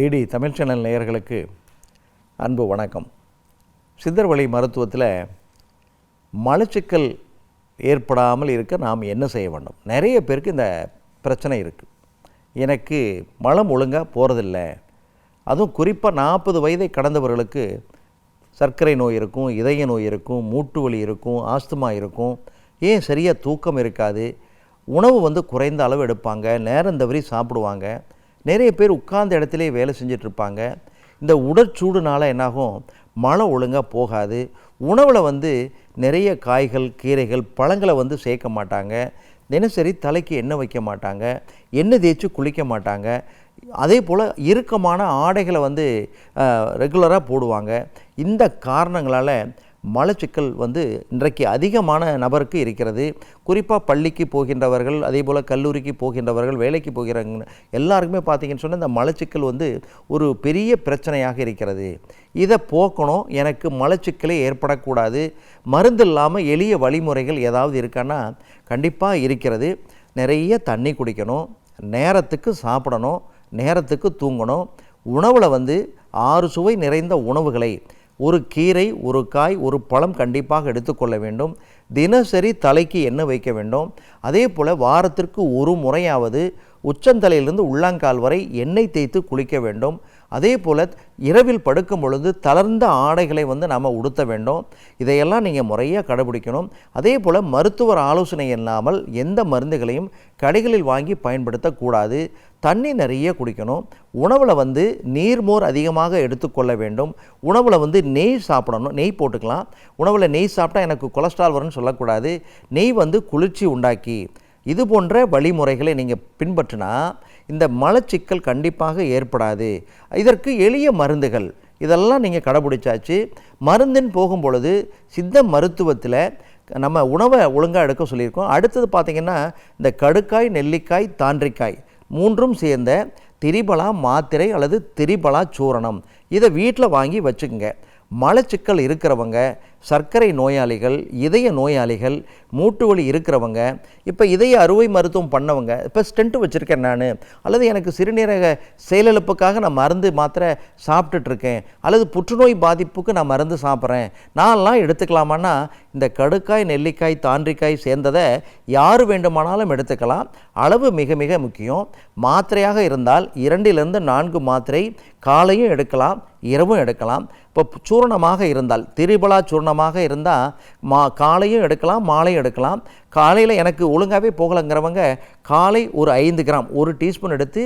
DD Tamil channel நேயர்களுக்கு அன்பு வணக்கம். சித்தர்வழி மருத்துவத்தில் மலச்சிக்கல் ஏற்படாமல் இருக்க நாம் என்ன செய்ய வேண்டும்? நிறைய பேருக்கு இந்த பிரச்சனை இருக்குது எனக்கு மலம் ஒழுங்காக போகிறதில்ல அதுவும் குறிப்பாக நாற்பது வயதை கடந்தவர்களுக்கு சர்க்கரை நோய் இருக்கும் இதய நோய் இருக்கும் மூட்டு வலி இருக்கும் ஆஸ்துமா இருக்கும். ஏன் சரியாக தூக்கம் இருக்காது? உணவு வந்து குறைந்த அளவு எடுப்பாங்க நேரம் தவறி சாப்பிடுவாங்க. நிறைய பேர் உட்கார்ந்த இடத்திலே வேலை செஞ்சிட்ருப்பாங்க. இந்த உடற்சூடுனால என்னாகும்? மழை ஒழுங்காக போகாது. உணவில் வந்து நிறைய காய்கள் கீரைகள் பழங்களை வந்து சேர்க்க மாட்டாங்க. தினசரி தலைக்கு எண்ணெய் வைக்க மாட்டாங்க. எண்ணெய் தேய்ச்சி குளிக்க மாட்டாங்க. அதே போல் இறுக்கமான ஆடைகளை வந்து ரெகுலராக போடுவாங்க. இந்த காரணங்களால் மலச்சிக்கல் வந்து இன்றைக்கு அதிகமான நபருக்கு இருக்கிறது. குறிப்பாக பள்ளிக்கு போகின்றவர்கள் அதே போல் கல்லூரிக்கு போகின்றவர்கள் வேலைக்கு போகிறவங்க எல்லாருக்குமே பார்த்தீங்கன்னு சொன்னால் இந்த மலச்சிக்கல் வந்து ஒரு பெரிய பிரச்சனையாக இருக்கிறது. இதை போக்கணும். எனக்கு மலச்சிக்கலே ஏற்படக்கூடாது. மருந்து இல்லாமல் எளிய வழிமுறைகள் ஏதாவது இருக்கான்னா கண்டிப்பாக இருக்கிறது. நிறைய தண்ணி குடிக்கணும். நேரத்துக்கு சாப்பிடணும். நேரத்துக்கு தூங்கணும். உணவில் வந்து ஆறு சுவை நிறைந்த உணவுகளை ஒரு கீரை ஒரு காய் ஒரு பழம் கண்டிப்பாக எடுத்துக்கொள்ள வேண்டும். தினசரி தலைக்கு எண்ணெய் வைக்க வேண்டும். அதே போல் வாரத்திற்கு ஒரு முறையாவது உச்சந்தலையிலிருந்து உள்ளாங்கால் வரை எண்ணெய் தேய்த்து குளிக்க வேண்டும். அதே போல் இரவில் படுக்கும் பொழுது தளர்ந்த ஆடைகளை வந்து நாம் உடுத்த வேண்டும். இதையெல்லாம் நீங்கள் முறையாக கடைபிடிக்கணும். அதே போல் மருத்துவர் ஆலோசனை இல்லாமல் எந்த மருந்துகளையும் கடைகளில் வாங்கி பயன்படுத்தக்கூடாது. தண்ணி நிறைய குடிக்கணும். உணவில் வந்து நீர்மோர் அதிகமாக எடுத்துக்கொள்ள வேண்டும். உணவில் வந்து நெய் சாப்பிடணும். நெய் போட்டுக்கலாம். உணவில் நெய் சாப்பிட்டா எனக்கு கொலஸ்ட்ரால் வரும்னு சொல்லக்கூடாது. நெய் வந்து குளிர்ச்சி உண்டாக்கி. இது போன்ற வழிமுறைகளை நீங்கள் பின்பற்றினா இந்த மலச்சிக்கல் கண்டிப்பாக ஏற்படாது. இதற்கு எளிய மருந்துகள். இதெல்லாம் நீங்கள் கடைபிடிச்சாச்சு. மருந்துன்னு போகும் பொழுது சித்த மருத்துவத்தில் நம்ம உணவை ஒழுங்காக எடுக்க சொல்லியிருக்கோம். அடுத்தது பார்த்திங்கன்னா இந்த கடுக்காய் நெல்லிக்காய் தாண்டிக்காய். மூன்றும் சேர்ந்த திரிபலா மாத்திரை அல்லது திரிபலா சூரணம். இதை வீட்டில் வாங்கி வச்சுக்கோங்க. மலச்சிக்கல் இருக்கிறவங்க சர்க்கரை நோயாளிகள் இதய நோயாளிகள் மூட்டு வலி இருக்கிறவங்க இப்போ இதய அறுவை மருத்துவம் பண்ணவங்க இப்போ ஸ்டென்ட்டு வச்சுருக்கேன் நான் அல்லது எனக்கு சிறுநீரக செயலிழப்புக்காக நான் மருந்து மாத்திரை சாப்பிட்டுட்ருக்கேன் அல்லது புற்றுநோய் பாதிப்புக்கு நான் மருந்து சாப்பிட்றேன் நான்லாம் எடுத்துக்கலாமான்னா இந்த கடுக்காய் நெல்லிக்காய் தாண்டிக்காய் சேர்ந்ததை யார் வேண்டுமானாலும் எடுத்துக்கலாம். அளவு மிக மிக முக்கியம். மாத்திரையாக இருந்தால் இரண்டிலிருந்து நான்கு மாத்திரை காலையும் எடுக்கலாம். இரவும் எடுக்கலாம். இப்போ சூரணமாக இருந்தால் திரிபலா சூரணமாக இருந்தால் மா காலையும் எடுக்கலாம் மாலையும் எடுக்கலாம். காலையில் எனக்கு ஒழுங்காகவே போகலைங்கிறவங்க காலை ஒரு ஐந்து கிராம் ஒரு டீஸ்பூன் எடுத்து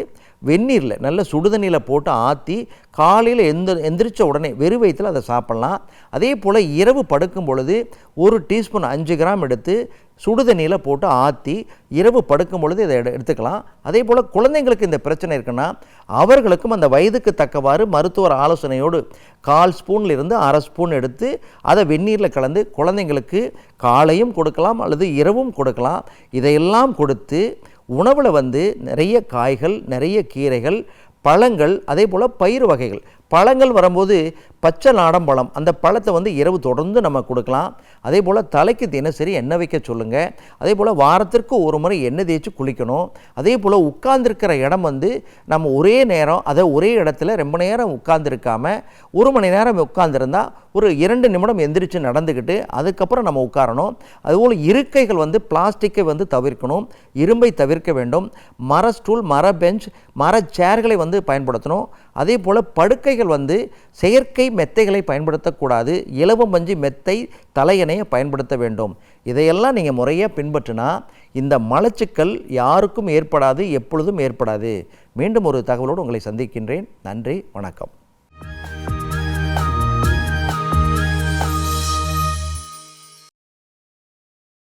வெந்நீரில் நல்ல சுடுதண்ணியில் போட்டு ஆற்றி காலையில் எந்த எந்திரிச்ச உடனே வெறு வயிற்றில் அதை சாப்பிட்லாம். அதே போல் இரவு படுக்கும் பொழுது ஒரு டீஸ்பூன் அஞ்சு கிராம் எடுத்து சுடுதண்ணியில் போட்டு ஆற்றி இரவு படுக்கும் பொழுது இதை எடுத்துக்கலாம். அதே போல் குழந்தைங்களுக்கு இந்த பிரச்சனை இருக்குன்னா அவர்களுக்கும் அந்த வயதுக்கு தக்கவாறு மருத்துவர் ஆலோசனையோடு கால் ஸ்பூனில் இருந்து அரை ஸ்பூன் எடுத்து அதை வெந்நீரில் கலந்து குழந்தைங்களுக்கு காலையும் கொடுக்கலாம் அல்லது இரவும் கொடுக்கலாம். இதையெல்லாம் கொடுத்து உணவில் வந்து நிறைய காய்கள் நிறைய கீரைகள் பழங்கள் அதே போல் பயிர் வகைகள். பழங்கள் வரும்போது பச்சை நாடம்பழம் அந்த பழத்தை வந்து இரவு தொடர்ந்து நம்ம கொடுக்கலாம். அதே போல் தலைக்கு தினசரி எண்ணெய் வைக்க சொல்லுங்கள் அதே போல் வாரத்திற்கு ஒரு முறை எண்ணெய் தேய்ச்சி குளிக்கணும். அதே போல் உட்கார்ந்துருக்கிற இடம் வந்து நம்ம ஒரே நேரம் அதை ஒரே இடத்துல ரொம்ப நேரம் உட்கார்ந்துருக்காமல் ஒரு மணி நேரம் உட்கார்ந்துருந்தா ஒரு இரண்டு நிமிடம் எந்திரிச்சு நடந்துக்கிட்டு அதுக்கப்புறம் நம்ம உட்காரணும். அதுபோல் இருக்கைகள் வந்து பிளாஸ்டிக்கை வந்து தவிர்க்கணும். இரும்பை தவிர்க்க வேண்டும். மர ஸ்டூல் மர பெஞ்ச் மர சேர்களை வந்து பயன்படுத்தணும். அதே போல் படுக்கைகள் வந்து செயற்கை மெத்தைகளை பயன்படுத்தக்கூடாது. இலவம் பஞ்சு மெத்தை தலையணையை பயன்படுத்த வேண்டும். இதையெல்லாம் நீங்கள் முறையாக பின்பற்றினா இந்த மலச்சிக்கல் யாருக்கும் ஏற்படாது எப்பொழுதும் ஏற்படாது. மீண்டும் ஒரு தகவலோடு உங்களை சந்திக்கின்றேன். நன்றி வணக்கம்.